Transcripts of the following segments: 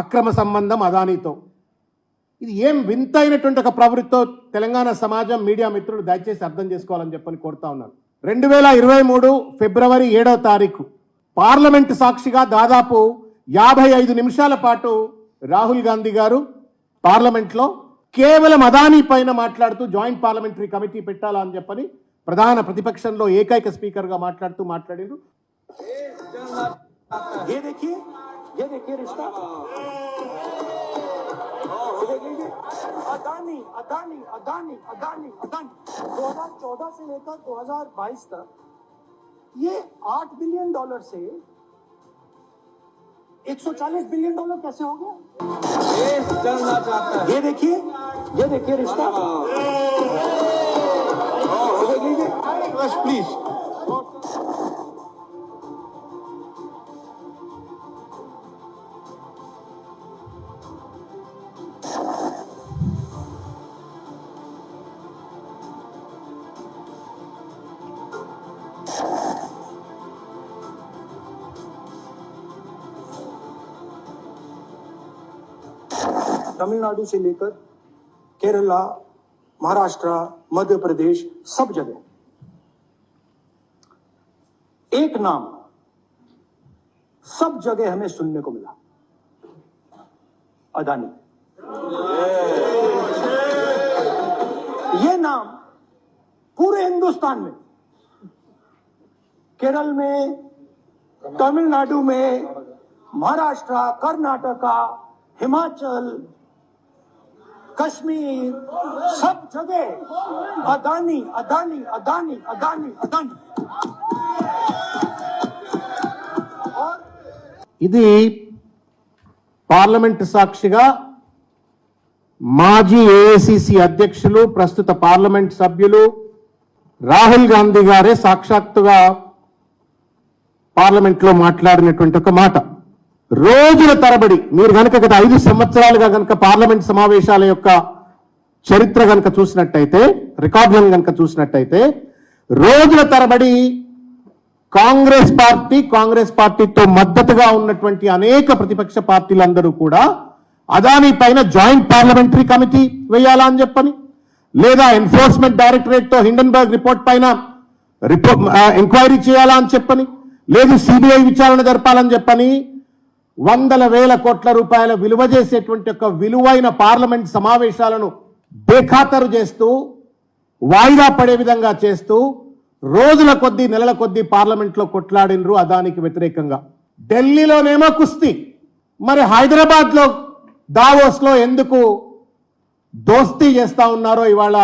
అక్రమ సంబంధం అదానీతో. ఇది ఏం వింతైనటువంటి ఒక ప్రవృత్తితో తెలంగాణ సమాజం మీడియా మిత్రులు దయచేసి అర్థం చేసుకోవాలని చెప్పని కోరుతా ఉన్నాను. రెండు వేల ఇరవై మూడు ఫిబ్రవరి ఏడవ తారీఖు పార్లమెంటు సాక్షిగా దాదాపు యాభై ఐదు నిమిషాల పాటు రాహుల్ గాంధీ గారు పార్లమెంట్లో కేవలం అదానీ పైన మాట్లాడుతూ జాయింట్ పార్లమెంటరీ కమిటీ పెట్టాలా అని చెప్పని ప్రధాన ప్రతిపక్షంలో ఏకైక స్పీకర్గా మాట్లాడుతూ మాట్లాడారు. ये देखिए रिश्ता। अदानी अदानी अदानी अदानी अदानी। 2014 से लेकर 2022 तक ये 8 बिलियन डॉलर से 140 बिलियन डॉलर कैसे हो गया? चलना चाहता है। ये देखिए ये देखिए रिश्ता। बस प्लीज़ तमिलनाडु से लेकर केरला, महाराष्ट्र, मध्य प्रदेश, सब जगह। एक नाम सब जगह हमें सुनने को मिला। अदानी। ये नाम पूरे हिंदुस्तान में, केरल में, तमिलनाडु में, महाराष्ट्र, कर्नाटका, हिमाचल కశ్మీర్ సబ్ జగే అదాని అదాని అదాని అదాని అదాని ఇది పార్లమెంటు సాక్షిగా మాజీ ఏఐసిసి అధ్యక్షులు ప్రస్తుత పార్లమెంట్ సభ్యులు రాహుల్ గాంధీ గారే సాక్షాత్తుగా పార్లమెంట్లో మాట్లాడినటువంటి ఒక మాట. రోజుల తరబడి మీరు కనుక గత ఐదు సంవత్సరాలుగా కనుక పార్లమెంట్ సమావేశాల యొక్క చరిత్ర కనుక చూసినట్టయితే రికార్డులను కనుక చూసినట్టయితే రోజుల తరబడి కాంగ్రెస్ పార్టీ కాంగ్రెస్ పార్టీతో మద్దతుగా ఉన్నటువంటి అనేక ప్రతిపక్ష పార్టీలందరూ కూడా అదానీ పైన జాయింట్ పార్లమెంటరీ కమిటీ వేయాలా అని చెప్పని లేదా ఎన్ఫోర్స్మెంట్ డైరెక్టరేట్తో హిండన్బర్గ్ రిపోర్ట్ పైన రిపోర్ట్ ఎంక్వైరీ చేయాలా అని చెప్పని లేదు సిబిఐ విచారణ జరపాలని చెప్పని వందల వేల కోట్ల రూపాయల విలువ చేసేటువంటి ఒక విలువైన పార్లమెంట్ సమావేశాలను బేఖాతరు చేస్తూ వాయిదా పడే విధంగా చేస్తూ రోజుల కొద్దీ నెలల కొద్దీ పార్లమెంట్లో కొట్లాడినరు అదానికి వ్యతిరేకంగా. ఢిల్లీలోనేమో కుస్తీ. మరి హైదరాబాద్లో దావోస్లో ఎందుకు దోస్తీ చేస్తా ఉన్నారో ఇవాళ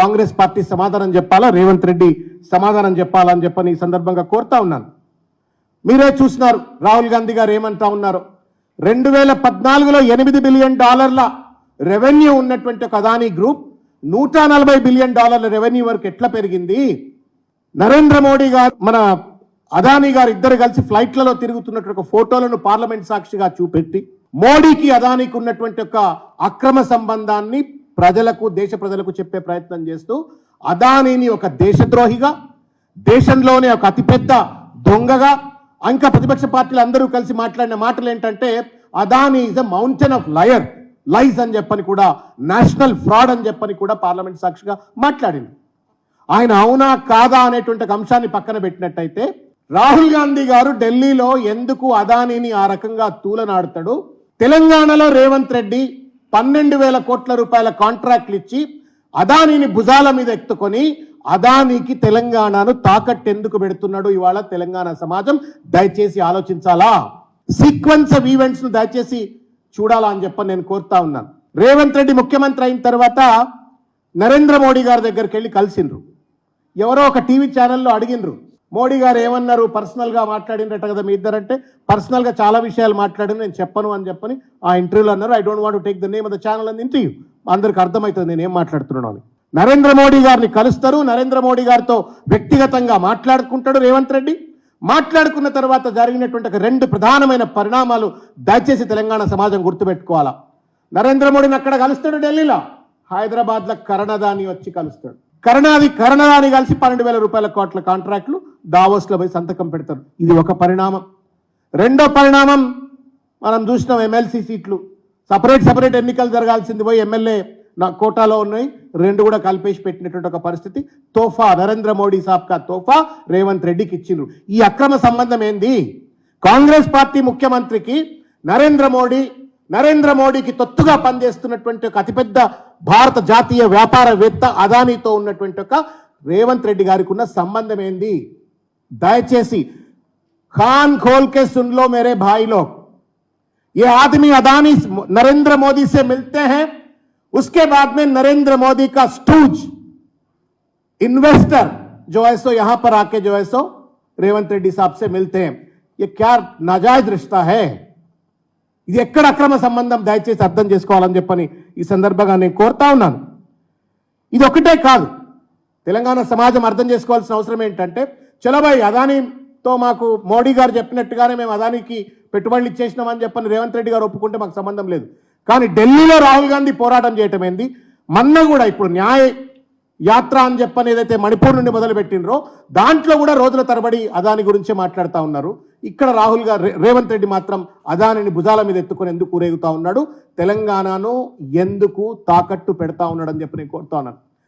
కాంగ్రెస్ పార్టీ సమాధానం చెప్పాలా? రేవంత్ రెడ్డి సమాధానం చెప్పాలని చెప్పని ఈ సందర్భంగా కోరుతా ఉన్నాను. మీరే చూసినారు. రాహుల్ గాంధీ గారు ఏమంటా ఉన్నారు? రెండు వేల పద్నాలుగులో ఎనిమిది బిలియన్ డాలర్ల రెవెన్యూ ఉన్నటువంటి ఒక అదానీ గ్రూప్ నూట నలభై బిలియన్ డాలర్ల రెవెన్యూ వరకు ఎట్లా పెరిగింది? నరేంద్ర మోడీ గారు మన అదానీ గారు ఇద్దరు కలిసి ఫ్లైట్లలో తిరుగుతున్నటువంటి ఒక ఫోటోలను పార్లమెంట్ సాక్షిగా చూపెట్టి మోడీకి అదానికి ఉన్నటువంటి ఒక అక్రమ సంబంధాన్ని ప్రజలకు దేశ ప్రజలకు చెప్పే ప్రయత్నం చేస్తూ అదానీని ఒక దేశద్రోహిగా దేశంలోనే ఒక అతిపెద్ద దొంగగా ఇంకా ప్రతిపక్ష పార్టీలు అందరూ కలిసి మాట్లాడిన మాటలు ఏంటంటే Adani is a mountain of liar lies అని చెప్పని కూడా నేషనల్ ఫ్రాడ్ అని చెప్పని కూడా పార్లమెంట్ సాక్షిగా మాట్లాడింది. ఆయన అవునా కాదా అనేటువంటి ఒక అంశాన్ని పక్కన పెట్టినట్టయితే రాహుల్ గాంధీ గారు ఢిల్లీలో ఎందుకు అదానీని ఆ రకంగా తూలనాడుతాడు? తెలంగాణలో రేవంత్ రెడ్డి పన్నెండు వేల కోట్ల రూపాయల కాంట్రాక్ట్లు ఇచ్చి అదానీని భుజాల మీద ఎత్తుకొని అదానీకి తెలంగాణను తాకట్టు ఎందుకు పెడుతున్నాడు ఇవాళ తెలంగాణ సమాజం? దయచేసి ఆలోచించాలా? సీక్వెన్స్ ఆఫ్ ఈవెంట్స్ను దయచేసి చూడాలా అని చెప్పని నేను కోరుతా ఉన్నాను. రేవంత్ రెడ్డి ముఖ్యమంత్రి అయిన తర్వాత నరేంద్ర మోడీ గారి దగ్గరికి వెళ్ళి కలిసిండ్రు. ఎవరో ఒక టీవీ ఛానల్లో అడిగినరు మోడీ గారు ఏమన్నారు? పర్సనల్గా మాట్లాడినట్టు కదా మీ ఇద్దరంటే. పర్సనల్గా చాలా విషయాలు మాట్లాడిన నేను చెప్పను అని చెప్పని ఆ ఇంటర్వ్యూలో అన్నారు. I don't want take the name of the channel అని ఇంటర్వ్యూ అందరికి అర్థమవుతుంది నేను ఏం మాట్లాడుతున్నాను అని. నరేంద్ర మోడీ గారిని కలుస్తారు. నరేంద్ర మోడీ గారితో వ్యక్తిగతంగా మాట్లాడుకుంటాడు రేవంత్ రెడ్డి. మాట్లాడుకున్న తర్వాత జరిగినటువంటి రెండు ప్రధానమైన పరిణామాలు దయచేసి తెలంగాణ సమాజం గుర్తుపెట్టుకోవాలా? నరేంద్ర మోడీని అక్కడ కలుస్తాడు ఢిల్లీలో. హైదరాబాద్లో కరణదాని వచ్చి కలుస్తాడు. కరణాది కరణదాని కలిసి పన్నెండు వేల రూపాయల కోట్ల కాంట్రాక్టులు దావోస్లో పోయి సంతకం పెడతారు. ఇది ఒక పరిణామం. రెండో పరిణామం మనం చూసినాం ఎమ్మెల్సీ సీట్లు. సపరేట్ సపరేట్ ఎన్నికలు జరగాల్సింది పోయి ఎమ్మెల్యే నా కోటాలో ఉన్నాయి. రెండు కూడా కలిపేసి పెట్టినటువంటి ఒక పరిస్థితి. తోఫా నరేంద్ర మోడీ సాబ్కా తోఫా రేవంత్ రెడ్డికి ఇచ్చిండ్రు. ఈ అక్రమ సంబంధం ఏంది? కాంగ్రెస్ పార్టీ ముఖ్యమంత్రికి నరేంద్ర మోడీ నరేంద్ర మోడీకి తొత్తుగా పనిచేస్తున్నటువంటి ఒక అతిపెద్ద భారత జాతీయ వ్యాపారవేత్త అదానీతో ఉన్నటువంటి ఒక రేవంత్ రెడ్డి గారికి ఉన్న సంబంధం ఏంది? దయచేసి ఖాన్ ఖోల్కే సున్లో మేరే భాయిలో. ఏ ఆదమీ అదానీ నరేంద్ర మోదీ సే మిల్తే హే? उसके बाद में नरेंद्र मोदी का स्टूज इन्वेस्टर जो है सो यहां पर आके जो है सो रेवंत रेड्डी साहब से मिलते हैं ये क्या नाजायज रिश्ता है ఇది ఎక్కడ అక్రమ సంబంధం దయచేసి అర్థం చేసుకోవాలని చెప్పని ఈ సందర్భంగా నేను కోరుతా ఉన్నాను ఇది ఒకటే కాదు తెలంగాణ సమాజం అర్థం చేసుకోవాల్సిన అవసరం ఏంటంటే చలబాయ్ అదానీతో మాకు మోడీ గారు చెప్పినట్టుగానే మేము అదానికి పెట్టుబడులు ఇచ్చేసినామని చెప్పని రేవంత్ రెడ్డి గారు ఒప్పుకుంటే మాకు సంబంధం లేదు కానీ ఢిల్లీలో రాహుల్ గాంధీ పోరాటం చేయటం ఏంది? మన్న కూడా ఇప్పుడు న్యాయ యాత్ర అని చెప్పని ఏదైతే మణిపూర్ నుండి మొదలు పెట్టినరో దాంట్లో కూడా రోజుల తరబడి అదాని గురించే మాట్లాడుతూ ఉన్నారు. ఇక్కడ రాహుల్ గారు రేవంత్ రెడ్డి మాత్రం అదానిని భుజాల మీద ఎత్తుకొని ఎందుకు ఊరేగుతా ఉన్నాడు? తెలంగాణను ఎందుకు తాకట్టు పెడతా ఉన్నాడని చెప్పి నేను కోరుతా ఉన్నాను.